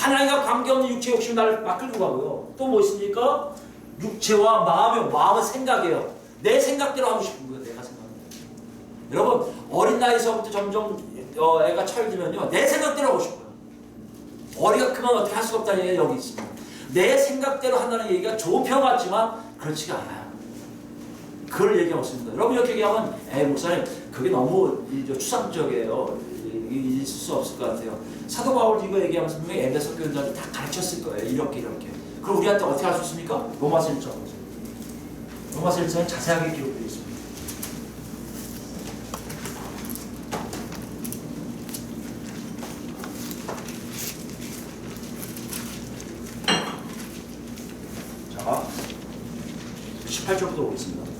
하나님과 관계없는 육체 욕심이 나를 막 끌고 가고요. 또 뭐 있습니까? 육체와 마음이 마음은 생각이에요. 내 생각대로 하고 싶은 거예요. 내가 생각하는 거. 여러분 어린 나이서부터 점점 어, 애가 철들면요 내 생각대로 하고 싶어요. 어리가 크면 어떻게 할 수가 없다는 얘기가 여기 있습니다. 내 생각대로 한다는 얘기가 좋은 편 같지만 그렇지가 않아요. 그걸 얘기하고 있습니다. 여러분 이렇게 얘기하면 에이 목사님 그게 너무 추상적이에요. 있을 수 없을 것 같아요. 사도 바울 이거 얘기하면서 분명히 에베소 교인들한테 다 가르쳤을 거예요. 이렇게 이렇게. 그럼 우리한테 어떻게 할 수 있습니까? 로마서 1장. 로마서 1장에 자세하게 기록되어 있습니다. 자, 18절부터 보겠습니다.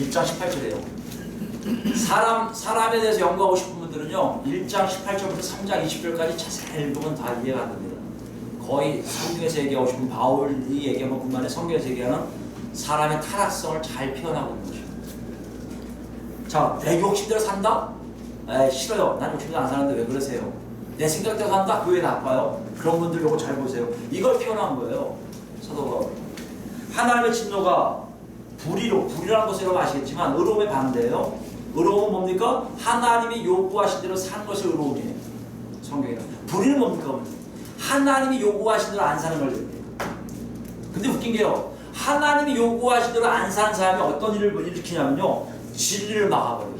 1장 18절이에요. 사람, 사람에 대해서 연구하고 싶은 분들은요, 1장 18절부터 3장 20절까지 자세히 읽으면 다 이해가 안 됩니다. 거의 성경에서 얘기하고 싶은 바울이 얘기한 것뿐만 아니라 성경에서 얘기하는 사람의 타락성을 잘 표현하고 있는 것입니다. 자, 내 욕심대로 산다? 에 싫어요. 난 욕심대로 안 사는데 왜 그러세요? 내 생각대로 산다? 그게 나빠요. 그런 분들 요거 잘 보세요. 이걸 표현한 거예요. 사도 바울. 하나님의 진노가 불의로, 불의라는 것을 여러분 아시겠지만 의로움의 반대예요. 의로움은 뭡니까? 하나님이 요구하신 대로 사는 것이 의로움이에요. 성경에는. 불의는 뭡니까? 하나님이 요구하신 대로 안 사는 걸 얘기해요. 근데 웃긴 게요. 하나님이 요구하신 대로 안 사는 사람이 어떤 일을 일으키냐면요. 진리를 막아버려요.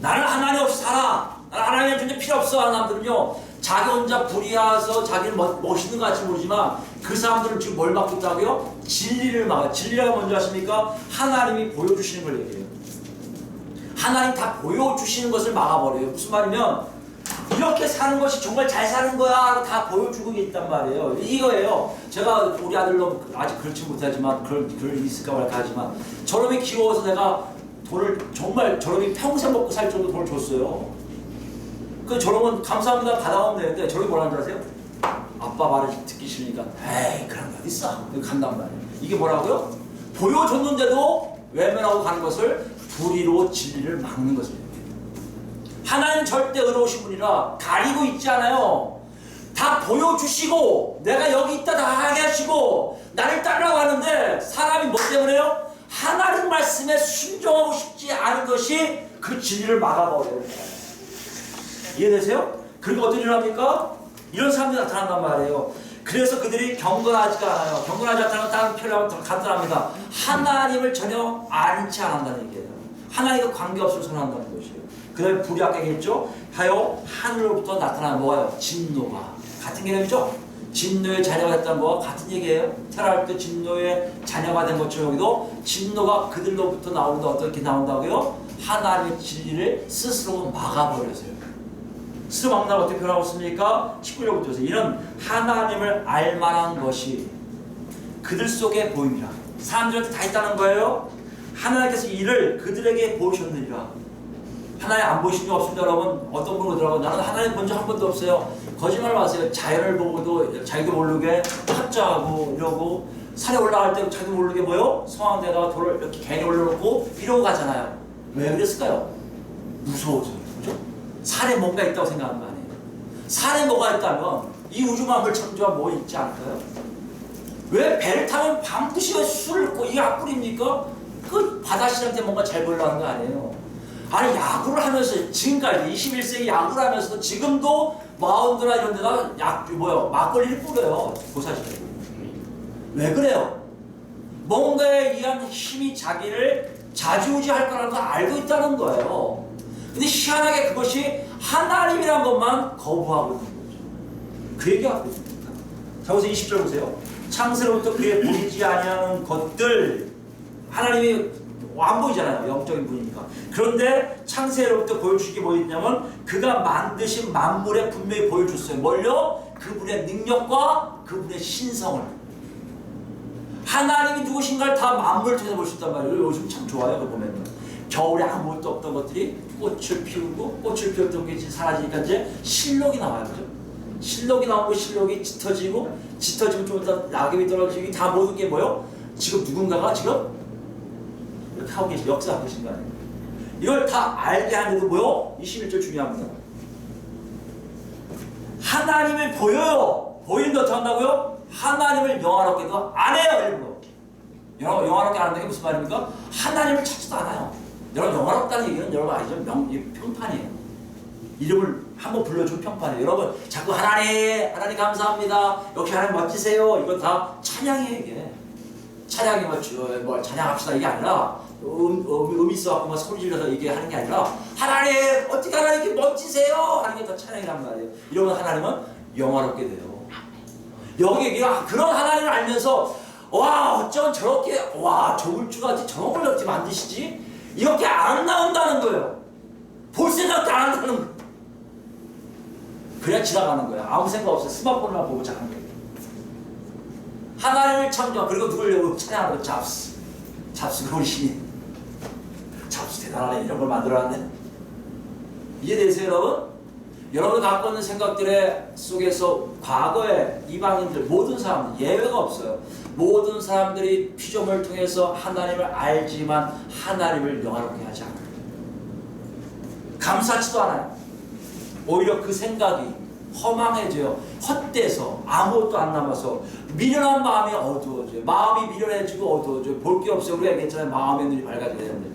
나는 하나님 없이 살아. 나는 하나님의 존재 필요 없어 하는 사람들은요. 자기 혼자 불의해서 자기는 멋, 멋있는 것 같이 모르지만 그 사람들은 지금 뭘 막고 있다고요? 진리를 막아. 진리가 뭔지 아십니까? 하나님이 보여주시는 걸 얘기해요. 하나님 다 보여주시는 것을 막아버려요. 무슨 말이면 이렇게 사는 것이 정말 잘 사는 거야 다 보여주고 있단 말이에요. 이거예요. 제가 우리 아들로 아직 그렇지 못하지만 그럴, 그럴 일 있을까 말까 하지만 저놈이 귀여워서 내가 돈을 정말 저놈이 평생 먹고 살 정도 돈을 줬어요. 그 저놈은 감사합니다 받아오면 되는데 저놈이 뭐라는 줄 아세요? 아빠 말을 듣기 싫으니까 에이 그런 거 어딨어 간단 말이에요. 이게 뭐라고요? 보여줬는데도 외면하고 가는 것을 불의로 진리를 막는 것입니다. 하나님 절대 의로우신 분이라 가리고 있지 않아요. 다 보여주시고 내가 여기 있다 다 하게 하시고 나를 따르라고 하는데 사람이 뭐 때문에요? 하나님 말씀에 순종하고 싶지 않은 것이 그 진리를 막아버려요. 이해되세요? 그리고 어떤 일을 합니까? 이런 사람들이 나타난단 말이에요. 그래서 그들이 경건하지가 않아요. 경건하지 않다는 다른 표현하면 더 간단합니다. 하나님을 전혀 안치 않는다는 얘기예요. 하나님과 관계없을 선한다는 것이에요. 그 다음에 불이 아까 얘기했죠? 하여 하늘로부터 나타나는 뭐가요? 진노가. 같은 개념이죠? 진노의 자녀가 됐다는 거와 같은 얘기예요. 테라할 때 진노의 자녀가 된 것처럼 여기도 진노가 그들로부터 나오는데 어떻게 나온다고요? 하나님의 진리를 스스로 막아버렸어요. 스스로 막는다고 어떻게 표현하고 있습니까? 19절부터 보세요. 이런 하나님을 알만한 것이 그들 속에 보입니다. 사람들한테 다 있다는 거예요. 하나님께서 이를 그들에게 보이셨느니라. 하나님 안 보이신 적 없습니다, 여러분. 어떤 분은 그러더라고요. 나는 하나님 본 적 한 번도 없어요. 거짓말 마세요. 자연을 보고도 자기도 모르게 합자하고 이러고 산에 올라갈 때 자기도 모르게 뭐요? 성황대에다가 돌을 이렇게 괜히 올려놓고 이러고 가잖아요. 왜 그랬을까요? 무서워서. 그죠? 산에 뭔가 있다고 생각하는 거 아니에요. 산에 뭐가 있다면 이 우주만을 창조한 뭐 있지 않을까요? 왜 배를 타면 반드시 왜 술을 고 이게 악플입니까? 그 바다씨한테 뭔가 잘 보려고 하는 거 아니에요. 아니 야구를 하면서 지금까지 21세기 야구를 하면서도 지금도 마운드나 이런 데다 약 뭐요 막걸리를 뿌려요 고사시에 왜 그래요? 뭔가에 의한 힘이 자기를 자주우지할 거라는 걸 알고 있다는 거예요. 근데 희한하게 그것이 하나님이란 것만 거부하고 있는 거죠. 그 얘기하고 있습니다. 자, 보세요. 20절 보세요. 창세로부터 그의 보이지 아니하는 것들 하나님이 안 보이잖아요. 영적인 분이니까. 그런데 창세로부터 보여주신 게 뭐였냐면 그가 만드신 만물에 분명히 보여줬어요. 뭘요? 그분의 능력과 그분의 신성을. 하나님이 누구신가를 다 만물을 통해서 볼 수 있단 말이에요. 요즘 참 좋아요. 그거 보면. 겨울에 아무것도 없던 것들이 꽃을 피우고 꽃을 피웠던 게 이제 사라지니까 이제 실록이 나와요. 그죠? 실록이 나오고 실록이 짙어지고 짙어지고 좀더 낙엽이 떨어지고 다 모든 게 뭐요? 지금 누군가가 지금 하고 계신 역사 하고 계신 거 아니에요? 이걸 다 알게 하는 게 뭐요? 21절 중요합니다. 하나님을 보여요. 보이는데 어떻게 한다고요? 하나님을 영화롭게도 안 해요, 일부러. 영화, 영화롭게 안 한다는 게 무슨 말입니까? 하나님을 찾지도 않아요. 여러분, 영화롭다는 얘기는 여러분 아시죠? 명, 이 평판이에요. 이름을 한번 불러준 평판이에요. 여러분, 자꾸 하나님, 하나님 감사합니다. 역시 하나님 멋지세요. 이건 다 찬양이에요, 이게. 찬양이 뭐, 주- 뭐 찬양합시다 이게 아니라 음, 음, 음 있어갖고 막 소리 질러서 이게 하는 게 아니라 하나님 어떻게 하나님 이렇게 멋지세요? 하는 게 더 찬양이란 말이에요. 이러면 하나님은 영화롭게 돼요. 여기 얘기 그런 하나님을 알면서 와 어쩜 저렇게 와 좋을 줄 알지? 저런 걸 어떻게 만드시지? 이렇게 안 나온다는 거예요. 볼 생각도 안 한다는 그냥 지나가는 거예요. 아무 생각 없어요. 스마트폰만 보고 자는 거예요. 하나님을 창조한 그리고 찬양하는 거 잡스. 잡스가 우리 신이. 잡스 대단하네 이런 걸 만들어놨네 이해되세요 여러분? 여러분 갖고 있는 생각들의 속에서 과거의 이방인들 모든 사람들 예외가 없어요 모든 사람들이 피조물을 통해서 하나님을 알지만 하나님을 영화롭게 하지 않아요 감사치도 않아요 오히려 그 생각이 허망해져요. 헛돼서 아무것도 안 남아서 미련한 마음이 어두워져요. 마음이 미련해지고 어두워져요. 볼 게 없어요. 우리가 얘기했잖아요. 마음의 눈이 밝아져야 되는데.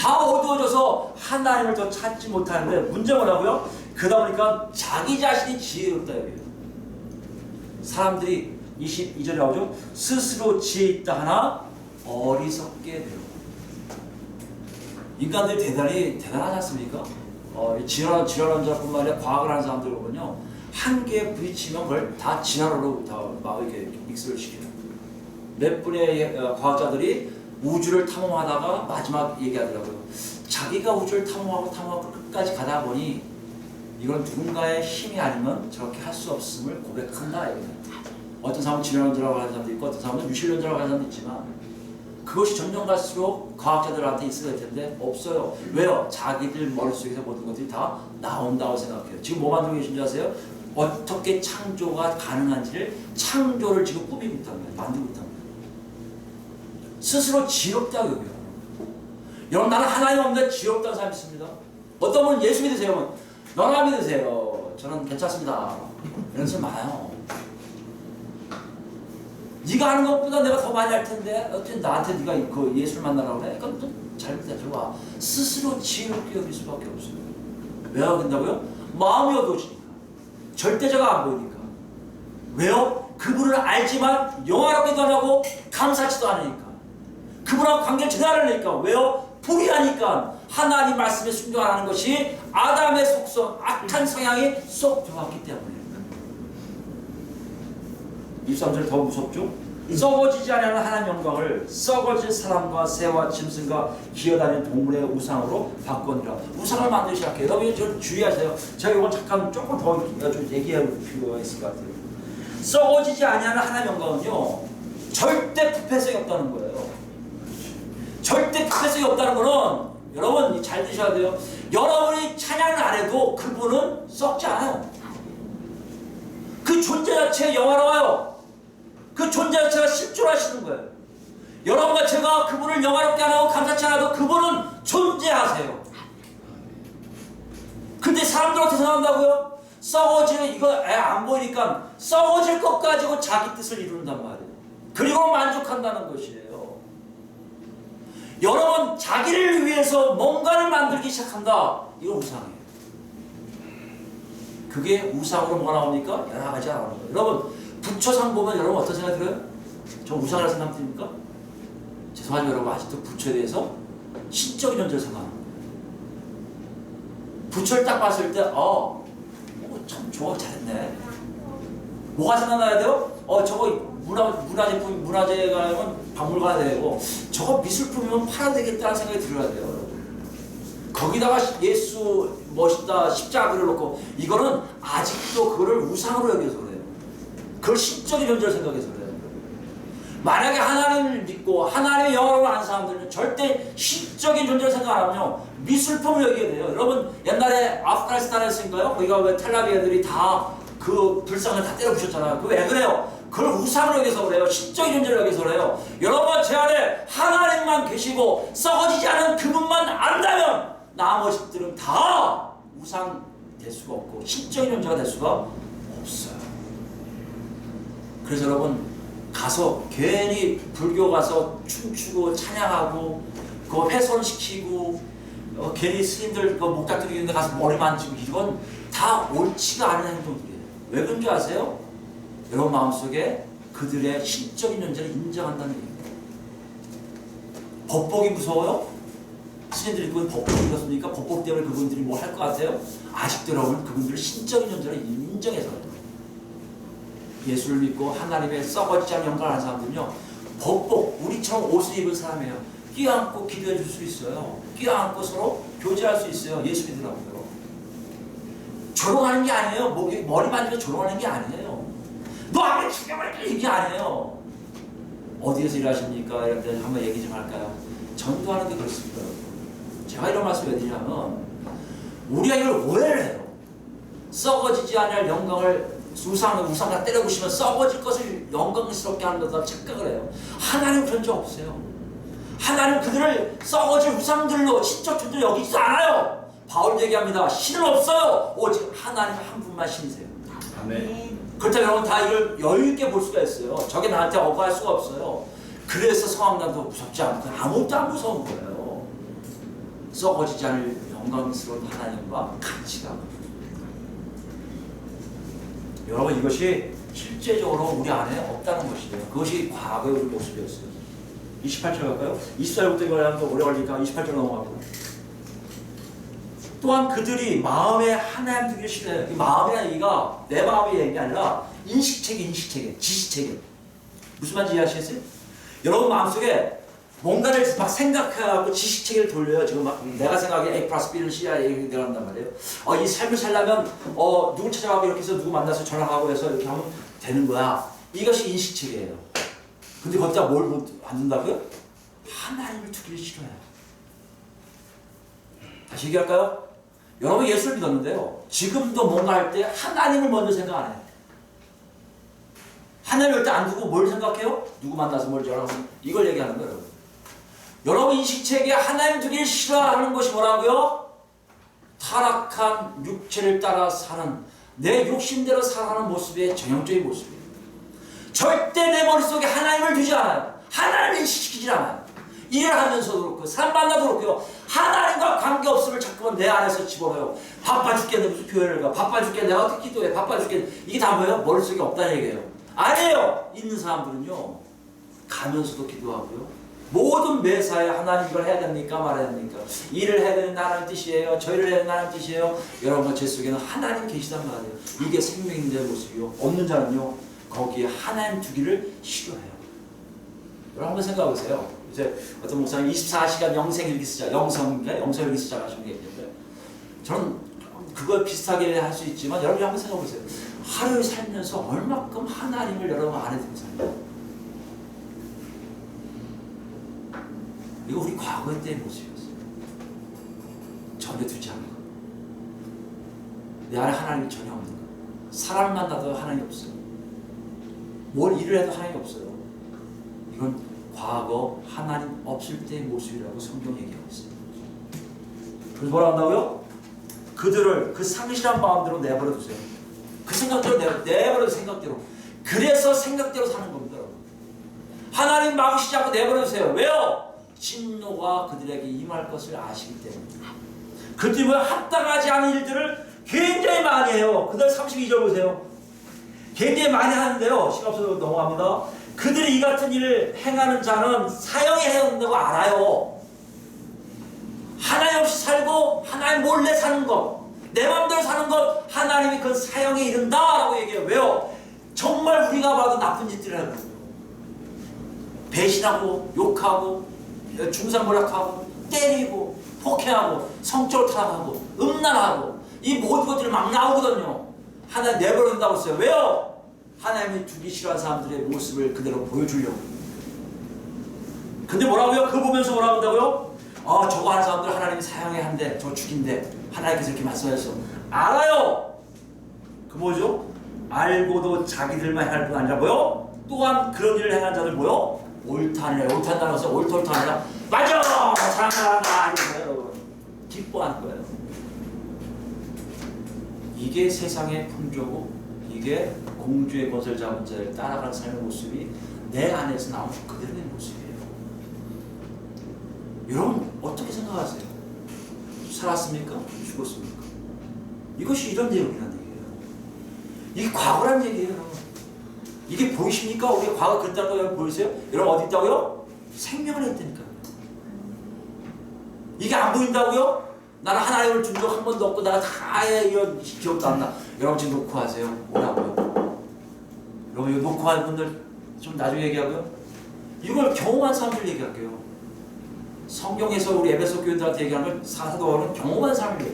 다 어두워져서 하나님을 더 찾지 못하는데 문제가 뭐냐고요? 그러다 보니까 자기 자신이 지혜롭다 여기요. 사람들이 22절에 나오죠. 스스로 지혜 있다 하나 어리석게 되고 인간들이 대단히 대단하지 않습니까? 어, 이 지랄, 지랄한 자뿐만 아니라 과학을 하는 사람들 보면요. 한 개에 부딪히면 그걸 다 진화로 다 막 이렇게 믹스를 시켜요. 몇 분의 어, 과학자들이 우주를 탐험하다가 마지막 얘기하더라고요. 자기가 우주를 탐험하고 탐험하고 끝까지 가다 보니 이건 누군가의 힘이 아니면 저렇게 할 수 없음을 고백한다. 이거예요. 어떤 사람은 진화론자라고 하는 사람도 있고 어떤 사람은 유실론자라고 하는 사람도 있지만 그것이 점점 갈수록 과학자들한테 될 텐데 없어요. 왜요? 자기들 머릿속에서 모든 것들이 다 나온다고 생각해요. 지금 뭐 만들고 계신지 아세요? 어떻게 창조가 가능한지를 창조를 지금 꾸미고 있다는 거예요. 만들고 있다는 거예요. 스스로 지롭다고 여겨요. 여러분 나는 하나님 없는데 지롭다는 사람이 있습니다. 어떤 분은 예수 믿으세요. 그러면 너나 믿으세요. 저는 괜찮습니다. 이런 사람 많아요. 네가 하는 것보다 내가 더 많이 할 텐데 어떻게 나한테 네가 그 예수를 만나라고 그래? 그건 또 잘못이야. 좋아. 스스로 지혜롭게 여길 수밖에 없어요. 왜 하겠다고요? 마음이 어두워지니까. 절대자가 안 보이니까. 왜요? 그분을 알지만 영화롭게도 안 하고 감사치도 않으니까. 그분하고 관계를 제대로 안 하니까. 왜요? 불의하니까. 하나님 말씀에 순종 안 하는 것이 아담의 속성, 악한 성향이 쏙 들어왔기 때문에. 23절 더 무섭죠? 썩어지지 않는 하나님 영광을 썩어질 사람과 새와 짐승과 기어다니는 동물의 우상으로 바꾸니라 우상을 만들기 시작해요 여러분 좀 주의하세요 제가 이건 잠깐 조금 더 얘기할 필요가 있을 것 같아요 썩어지지 아니하는 하나님 영광은요 절대 부패성이 없다는 거예요 절대 부패성이 없다는 거는 여러분 잘 드셔야 돼요 여러분이 찬양을 안 해도 그분은 썩지 않아요 그 존재 자체가 영화로워요. 그 존재 자체가 실존하시는 거예요. 여러분과 제가 그분을 영화롭게 안 하고 감사치 않아도 그분은 존재하세요. 근데 사람들 어떻게 생각한다고요? 썩어지는 이거 애안 보이니까 썩어질 것 가지고 자기 뜻을 이룬단 말이에요. 그리고 만족한다는 것이에요. 여러분 자기를 위해서 뭔가를 만들기 시작한다. 이거 우상이에요. 그게 우상으로 뭐가 나옵니까? 여러 가지가 나오는 거예요. 여러분 부처상 보면 여러분 어떤 생각 들어요? 저 우상이라고 생각 듭니까? 죄송하지만 여러분 아직도 부처에 대해서 신적인 존재를 생각하는. 부처를 딱 봤을 때 어, 어, 참 저거 잘했네. 뭐가 생각나야 돼요? 어 저거 문화 문화제품 문화재가 박물관에 되고 저거 미술품이면 팔아야 되겠다는 생각이 들어야 돼요. 거기다가 예수 멋있다 십자가 그려놓고 이거는 아직도 그거를 우상으로 여겨서 그래요. 그걸 신적인 존재를 생각해서 그래요. 만약에 하나님을 믿고 하나님의 영어로 아는 사람들은 절대 신적인 존재를 생각 안 하면요 미술품을 여기게 돼요. 여러분 옛날에 아프가니스탄에서인가요? 거기가 왜 텔라비 애들이 다 그 불상을 다 때려 부셨잖아요. 그 왜 그래요? 그걸 우상으로 여기서 그래요. 신적인 존재를 여기서 그래요. 여러분 제 안에 하나님만 계시고 썩어지지 않은 그분만 안다면 나머지들은 다 우상 될 수가 없고 신적인 존재가 될 수가 없어요. 그래서 여러분 가서 괜히 불교 가서 춤추고 찬양하고 그거 훼손시키고 어, 괜히 스님들 그 목닥들이는데 가서 머리 만지고 이건 다 옳지가 않은 행동들이에요. 왜 그런 줄 아세요? 여러분 마음속에 그들의 신적인 존재를 인정한다는 얘기예요. 법복이 무서워요? 스님들이 그건 법복 입었으니까 법복 때문에 그분들이 뭐 할 것 같아요? 아직도 여러분 그분들을 신적인 존재로 인정해서. 예수를 믿고 하나님의 썩어지지 않은 영광을 하는 사람들은요 법복 우리처럼 옷을 입은 사람이에요 끼안고 기도해 줄 수 있어요 끼안고 서로 교제할 수 있어요 예수 믿으라고요 조롱하는 게 아니에요 뭐, 머리 만지고 조롱하는 게 아니에요 너 아무리 죽여버릴게 이게 아니에요 어디에서 일하십니까? 이런 데 한번 얘기 좀 할까요? 전도하는 게 그렇습니다 제가 이런 말씀 왜 드리냐면 우리가 이걸 오해를 해요 썩어지지 않을 영광을 우상을 우상과 때려부시면 썩어질 것을 영광스럽게 하는 거다 착각을 해요. 하나님 그런 적 없어요. 하나님 그들을 썩어질 우상들로 신적 존재 여기지 않아요. 바울 얘기합니다. 신은 없어요. 오직 하나님 한 분만 신이세요. 아멘. 그렇다면 여러분 다 이걸 여유 있게 볼 수가 있어요. 저게 나한테 억울할 수가 없어요. 그래서 성황당도 무섭지 않고 아무것도 안 무서운 거예요. 썩어지지 않을 영광스러운 하나님과 같이가 여러분 이것이 실제적으로 우리 안에 없다는 것이에요. 그것이 과거의 우리 모습이었어요. 28절 갈까요? 24절부터 이걸 하면 또 오래 걸리니까 28절 넘어가고 또한 그들이 마음에 하나님 두기를 싫어해요. 이 마음이라는 얘기가 내 마음의 얘기 아니라 인식체계, 인식체계, 지식체계. 무슨 말인지 이해하시겠어요? 여러분 마음속에 뭔가를 막 생각하고 지식체계를 돌려요. 지금 막 내가 생각하기에 A 플러스 B는 C야 얘기를 한단 말이에요. 어, 이 삶을 살려면 어, 누굴 찾아가고 이렇게 해서 누구 만나서 전화하고 해서 이렇게 하면 되는 거야. 이것이 인식체계예요. 근데 거기다 뭘 못, 안 둔다고요? 하나님을 두기를 싫어해요. 다시 얘기할까요? 여러분 예수를 믿었는데요. 지금도 뭔가 할 때 하나님을 먼저 생각 안 해요. 하나님을 때안 두고 뭘 생각해요? 누구 만나서 뭘 전하고 이걸 얘기하는 거예요. 여러분. 인식체계에 하나님 두기를 싫어하는 것이 뭐라고요? 타락한 육체를 따라 사는 내 욕심대로 살아가는 모습의 전형적인 모습이에요. 절대 내 머릿속에 하나님을 두지 않아요. 하나님을 인식시키지 않아요. 일을 하면서도 그렇고 사람 만나도 그렇고요. 하나님과 관계없음을 자꾸만 내 안에서 집어넣어요. 바빠 죽겠는데 무슨 교회를 가. 바빠 죽겠는데 내가 어떻게 기도해. 바빠 죽겠는데 이게 다 뭐예요? 머릿속에 없다는 얘기예요. 아니에요. 있는 사람들은요. 가면서도 기도하고요. 모든 매사에 하나님 이걸 해야 됩니까 말아야 됩니까? 일을 해야 되는 하나님 뜻이에요. 저희를 해야 되는 하나님 뜻이에요. 여러분과 제 속에는 하나님 계시단 말이에요. 이게 생명인의 모습이요. 없는 자는요. 거기에 하나님 두기를 싫어해요. 여러분 한번 생각해 보세요. 이제 어떤 목사님 24시간 영생 일기 쓰자, 영성인가 영성 일기 쓰자 하시는 게 있는데 저는 그걸 비슷하게 할 수 있지만 여러분이 한번 생각해 보세요. 하루에 살면서 얼마큼 하나님을 여러분 안에 두고 살아요. 이거 우리 과거 때의 모습이었어요. 전혀 두지 않는 거. 내 안에 하나님이 전혀 없는 거. 사람 만나도 하나님이 없어요. 뭘 일을 해도 하나님이 없어요. 과거 하나님 없을 때의 모습이라고 성경 얘기하고 있어요. 그래서 뭐라 한다고요? 그들을 그 상실한 마음대로 내버려 두세요. 그 생각대로 내, 내버려 두 생각대로. 그래서 생각대로 사는 겁니다. 하나님 막으시지 않고 내버려 두세요. 왜요? 진노가 그들에게 임할 것을 아시기 때문에. 그들이 뭐 합당하지 않은 일들을 굉장히 많이 해요. 그들 32절 보세요. 굉장히 많이 하는데요. 시간 없어서 넘어갑니다. 그들이 이 같은 일을 행하는 자는 사형에 해온다고 알아요. 하나님 없이 살고 하나님 몰래 사는 것, 내 마음대로 사는 것, 하나님이 그 사형에 이른다라고 얘기해요. 왜요? 정말 우리가 봐도 나쁜 짓들을 하는 거예요. 배신하고 욕하고 중상모략하고 때리고 폭행하고 성적으로 타락하고 음란하고 이 모든 것들이 막 나오거든요. 하나님 내버려둔다고 했어요. 왜요? 하나님이 두기 싫어하는 사람들의 모습을 그대로 보여주려고. 근데 뭐라고요? 그거 보면서 뭐라고 한다고요? 아 저거 하는 사람들 하나님이 사형에 한대 저 죽인대 하나님께서 이렇게 말씀하셨어 알아요 그 뭐죠? 알고도 자기들만 할 뿐 아니라 뭐요? 또한 그런 일을 행한 자들 뭐요? 옳다니라 옳다는 서 옳다 옳다 아니라 맞아 이거예요 여러분 기뻐하는 거예요 이게 세상의 풍조고 이게 공주의 것을 잡은 자를 따라가는 삶의 모습이 내 안에서 나오는 그대로의 모습이에요. 여러분 어떻게 생각하세요? 살았습니까? 죽었습니까? 이것이 이런 내용이라는 얘기예요. 이게 과거란 얘기예요. 이게 보이십니까? 우리가 과거 여러분 보이세요? 여러분 어디 있다고요? 생명을 했다니까. 이게 안 보인다고요? 나는 하나님을 준 적 한 번도 없고 나가 다 이런 기억도 안 나. 여러분 지금 놓고 하세요. 뭐라고요? 여러분 이거 놓고 할 분들 좀 나중에 얘기하고요. 이걸 경험한 사람들 얘기할게요. 성경에서 우리 에베소 교인들한테 얘기하는 걸 사도 바울은 경험한 얘기해요.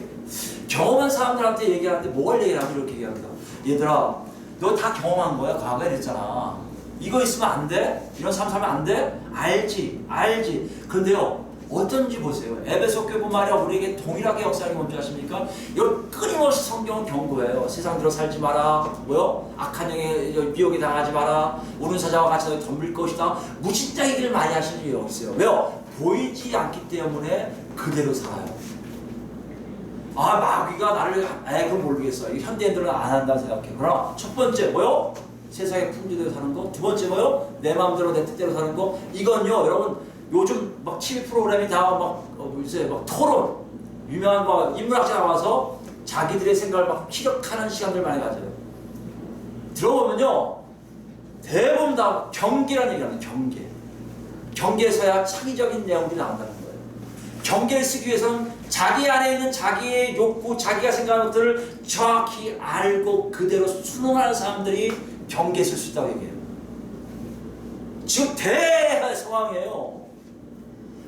경험한 사람들한테 얘기하는데 뭘 얘기하면 이렇게 얘기합니다. 얘들아, 너 다 경험한 거야. 과거에 됐잖아. 이거 있으면 안 돼? 이런 삶 살면 안 돼? 알지, 알지. 근데요, 어떤지 보세요. 에베소 교뿐만 아니라 우리에게 동일하게 역사하는 게 뭔지 아십니까? 이걸 끊임없이 성경은 경고해요. 세상 들어 살지 마라. 뭐요? 악한 영에 미혹에 당하지 마라. 오른 사자와 같이 너희 덤빌 것이다. 무진자 얘기를 많이 하시는 이유가 있어요. 왜요? 보이지 않기 때문에 그대로 살아요. 아 마귀가 나를 에그 모르겠어. 이 현대인들은 안 한다 생각해. 그러나 첫 번째 뭐요? 세상의 풍조대로 사는 거. 두 번째 뭐요? 내 마음대로 내 뜻대로 사는 거. 이건요, 여러분 요즘 막 TV 프로그램이 다막 어, 이제 막 토론 유명한 거 인문학자 나와서 자기들의 생각을 막 피력하는 시간들 많이 가져요. 들어보면요 대부분 다 경계라는 얘기하는 경계. 경계에서야 창의적인 내용들이 나온다는 거예요. 경계를 쓰기 위해서는 자기 안에 있는 자기의 욕구, 자기가 생각하는 것들을 정확히 알고 그대로 순응하는 사람들이 경계에 쓸 수 있다고 얘기해요. 지금 대상황이에요.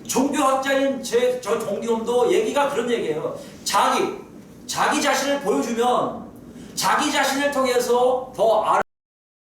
종교학자인 제, 저 동기놈도 얘기가 그런 얘기예요. 자기, 자기 자신을 보여주면 자기 자신을 통해서 더 알.